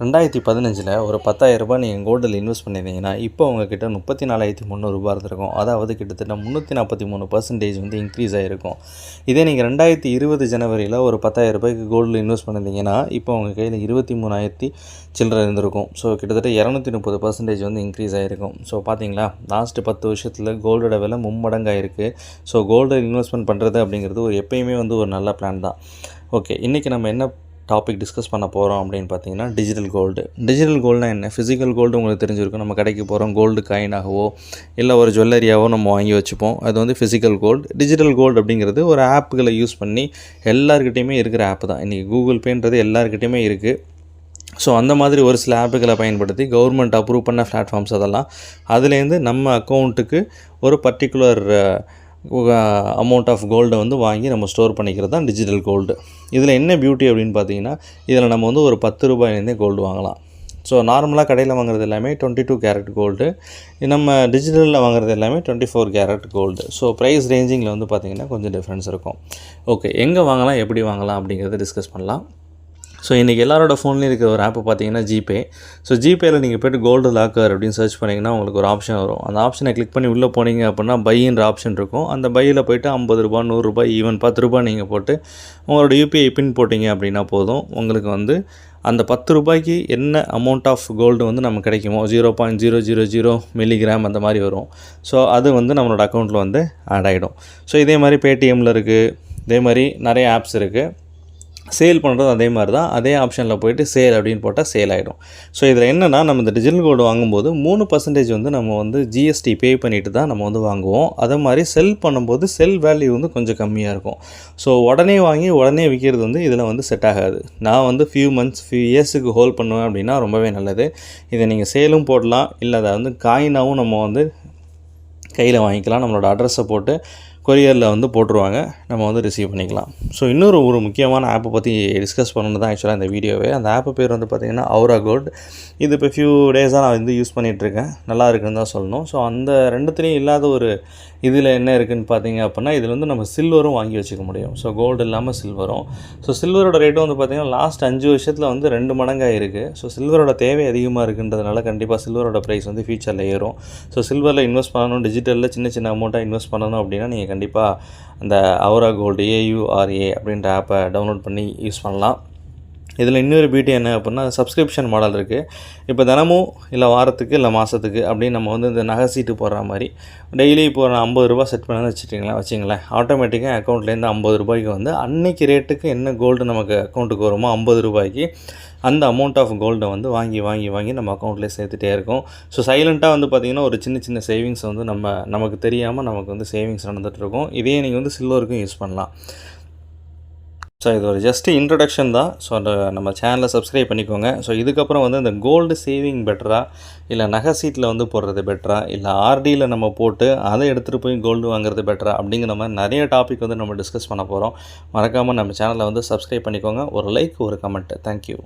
ரெண்டாயிரத்தி பதினஞ்சில் ஒரு பத்தாயிரரூபா நீங்கள் கோல்டில் இன்வெஸ்ட் பண்ணியிருந்தீங்கன்னா இப்போ உங்ககிட்ட முப்பத்தி நாலாயிரத்தி முந்நூறுரூபா இருந்திருக்கும் அதாவது கிட்டத்தட்ட முந்நூற்றி நாற்பத்தி மூணு பர்சன்டேஜ் வந்து இன்க்ரீஸ் ஆகிருக்கும் இதே நீங்கள் ரெண்டாயிரத்தி இருபது ஜனவரியில் ஒரு பத்தாயிரம் ரூபாய்க்கு கோல்டில் இன்வெஸ்ட் பண்ணியிருந்தீங்கன்னா இப்போ உங்கள் கையில் இருபத்தி மூணாயிரத்தி சில்லறை இருந்திருக்கும். ஸோ கிட்டத்தட்ட இரநூத்தி முப்பது பர்சன்டேஜ் வந்து இன்க்ரீஸ் ஆகிருக்கும் ஸோ பார்த்தீங்களா? லாஸ்ட்டு பத்து வருஷத்தில் கோல்டோட விலை மும்மடங்காயிருக்கு. ஸோ கோல்டு இன்வெஸ்ட்மெண்ட் பண்ணுறது அப்படிங்கிறது ஒரு எப்பயுமே வந்து ஒரு நல்ல பிளான் தான். ஓகே இன்றைக்கி நம்ம என்ன டாபிக் டிஸ்கஸ் பண்ண போகிறோம் அப்படின்னு பார்த்தீங்கன்னா டிஜிட்டல் கோல்டு டிஜிட்டல் கோல்டுனா என்ன? ஃபிசிக்கல் கோல்டு உங்களுக்கு தெரிஞ்சிருக்கும். நம்ம கடைக்கு போகிறோம் கோல்டு காயினாகவோ இல்லை ஒரு ஜுவல்லரியாகவோ நம்ம வாங்கி வச்சுப்போம். அது வந்து ஃபிசிக்கல் கோல்டு டிஜிட்டல் கோல்டு அப்படிங்கிறது ஒரு ஆப்புகளை யூஸ் பண்ணி எல்லாருக்கிட்டேயுமே இருக்கிற ஆப் தான். இன்றைக்கி கூகுள் பேன்றது எல்லாருக்கிட்டேயுமே இருக்குது ஸோ அந்த மாதிரி ஒரு சில ஆப்புகளை பயன்படுத்தி கவர்மெண்ட் அப்ரூவ் பண்ண பிளாட்ஃபார்ம்ஸ் அதெல்லாம். அதுலேருந்து நம்ம அக்கௌண்ட்டுக்கு ஒரு பர்டிகுலர் அமௌண்ட் ஆஃப் கோல்டை வந்து வாங்கி நம்ம ஸ்டோர் பண்ணிக்கிறது தான் டிஜிட்டல் கோல்டு இதில் என்ன பியூட்டி அப்படின்னு பார்த்தீங்கன்னா இதில் நம்ம வந்து ஒரு பத்து ரூபாயிலேருந்தே கோல்டு வாங்கலாம். ஸோ நார்மலாக கடையில் வாங்குறது எல்லாமே டுவெண்ட்டி டூ கேரட் கோல்டு நம்ம டிஜிட்டலில் வாங்குறது எல்லாமே twenty four carat gold so price ரேஞ்சிங்கில் வந்து பார்த்திங்கன்னா கொஞ்சம் டிஃப்ரென்ஸ் இருக்கும். ஓகே எங்கே வாங்கலாம் எப்படி வாங்கலாம் அப்படிங்கிறத டிஸ்கஸ் பண்ணலாம். ஸோ இன்றைக்கி எல்லாரோட ஃபோன்லேயும் இருக்கிற ஒரு ஆப்பு பார்த்தீங்கன்னா ஜிபே ஸோ ஜிபேயில் நீங்கள் போய்ட்டு கோல்டு லாக்கர் அப்படின்னு சர்ச் பண்ணிங்கன்னா உங்களுக்கு ஒரு ஆப்ஷன் வரும். அந்த ஆப்ஷனை கிளிக் பண்ணி உள்ளே போனீங்க அப்படின்னா பையின்ற ஆப்ஷன் இருக்கும். அந்த பையில் போய்ட்டு ஐம்பது ரூபா நூறுரூபா ஈவன் பத்து ரூபா நீங்கள் போட்டு உங்களோட யூபிஐ பின் போட்டிங்க அப்படின்னா போதும். உங்களுக்கு வந்து அந்த பத்து ரூபாய்க்கு என்ன அமௌண்ட் ஆஃப் கோல்டு வந்து நம்ம கிடைக்குமோ zero point zero zero zero milligram அந்த மாதிரி வரும். ஸோ அது வந்து நம்மளோட அக்கௌண்ட்டில் வந்து ஆட் ஆகிடும் ஸோ இதே மாதிரி பேடிஎம்மில் இருக்குது இதே மாதிரி நிறைய ஆப்ஸ் இருக்குது சேல் பண்ணுறது அதே மாதிரி தான். அதே ஆப்ஷனில் போயிட்டு சேல் அப்படின்னு போட்டால் சேல் ஆகிடும். ஸோ இதில் என்னென்னா நம்ம இந்த டிஜிட்டல் கோல்டு வாங்கும்போது மூணு பர்சன்டேஜ் வந்து நம்ம வந்து ஜிஎஸ்டி பே பண்ணிவிட்டு தான் நம்ம வந்து வாங்குவோம். அதே மாதிரி செல் பண்ணும்போது செல் வேல்யூ வந்து கொஞ்சம் கம்மியாக இருக்கும். ஸோ உடனே வாங்கி உடனே விற்கிறது வந்து இதில் வந்து செட் ஆகாது. நான் வந்து ஃபியூ மந்த்ஸ் ஃபியூ இயர்ஸுக்கு ஹோல்ட் பண்ணுவேன் அப்படின்னா ரொம்பவே நல்லது. இதை நீங்கள் சேலும் போடலாம். இல்லை அதை வந்து காயினாகவும் நம்ம வந்து கையில் வாங்கிக்கலாம். நம்மளோட அட்ரஸை போட்டு கொரியரில் வந்து போட்டுருவாங்க. நம்ம வந்து ரிசீவ் பண்ணிக்கலாம். ஸோ இன்னொரு ஒரு முக்கியமான ஆப்பை பற்றி டிஸ்கஸ் பண்ணணும் தான் ஆக்சுவலாக இந்த வீடியோவே. அந்த ஆப்பு பேர் வந்து பார்த்திங்கன்னா அவுரா கோல்டு இது இப்போ ஃபியூ டேஸாக நான் வந்து யூஸ் பண்ணிகிட்ருக்கேன் நல்லா இருக்குன்னு தான் சொல்லணும். ஸோ அந்த ரெண்டுத்துலேயும் இல்லாத ஒரு இதில் என்ன இருக்குதுன்னு பார்த்தீங்க அப்படின்னா இதில் வந்து நம்ம சில்வரும் வாங்கி வச்சுக்க முடியும். ஸோ கோல்டு இல்லாமல் சில்வரும் ஸோ சில்வரோட ரேட்டும் வந்து பார்த்திங்கன்னா லாஸ்ட் அஞ்சு வருஷத்தில் வந்து ரெண்டு மடங்காக இருக்குது ஸோ சில்வரோட தேவை அதிகமாக இருக்குன்றதுனால கண்டிப்பாக சில்வரோட ப்ரைஸ் வந்து ஃபியூச்சரில் ஏறும். ஸோ சில்வரில் இன்வெஸ்ட் பண்ணணும் டிஜிட்டலில் சின்ன சின்ன அமௌண்ட்டாக இன்வெஸ்ட் பண்ணணும் அப்படின்னா நீங்கள் கண்டிப்பாக அந்த அவரா கோல்டு ஏயூஆர்ஏ அப்படின்ற ஆப்பை டவுன்லோட் பண்ணி யூஸ் பண்ணலாம். இதில் இன்னொரு பியூட்டி என்ன அப்படின்னா சப்ஸ்கிரிப்ஷன் மாடல் இருக்குது இப்போ தினமும் இல்லை வாரத்துக்கு இல்லை மாதத்துக்கு அப்படின்னு நம்ம வந்து இந்த நகை சீட்டு போடுற மாதிரி டெய்லி இப்போ நான் ஐம்பது ரூபா செட் பண்ணி வச்சுட்டிங்களேன் வச்சிங்களேன். ஆட்டோமேட்டிக்காக அக்கௌண்ட்லேருந்து ஐம்பது ரூபாய்க்கு வந்து அன்னைக்கு ரேட்டுக்கு என்ன கோல்டு நமக்கு அக்கௌண்ட்டுக்கு வருமோ ஐம்பது ரூபாய்க்கு அந்த அமௌண்ட் ஆஃப் கோல்டை வந்து வாங்கி வாங்கி வாங்கி நம்ம அக்கௌண்ட்லேயே சேர்த்துட்டே இருக்கும். ஸோ சைலண்ட்டாக வந்து பார்த்திங்கன்னா ஒரு சின்ன சின்ன சேவிங்ஸ் வந்து நம்ம நமக்கு தெரியாமல் நமக்கு வந்து சேவிங்ஸ் நடந்துகிட்ருக்கும் இதே நீங்கள் வந்து சில்வருக்கும் யூஸ் பண்ணலாம். ஸோ இது ஒரு ஜஸ்ட் இன்ட்ரடக்ஷன் தான். ஸோ அந்த நம்ம சேனலை சப்ஸ்கிரைப் பண்ணிக்கோங்க. ஸோ இதுக்கப்புறம் வந்து இந்த கோல்டு சேவிங் பெட்டரா இல்லை நகை சீட்டில் வந்து போடுறது பெட்டரா இல்லை ஆர்டியில் நம்ம போட்டு அதை எடுத்துகிட்டு போய் கோல்டு வாங்குறது பெட்டரா அப்படிங்கிற மாதிரி நிறைய டாபிக் வந்து நம்ம டிஸ்கஸ் பண்ண போகிறோம் மறக்காமல் நம்ம சேனலை வந்து சப்ஸ்கிரைப் பண்ணிக்கோங்க. ஒரு லைக் ஒரு கமெண்ட் தேங்க்யூ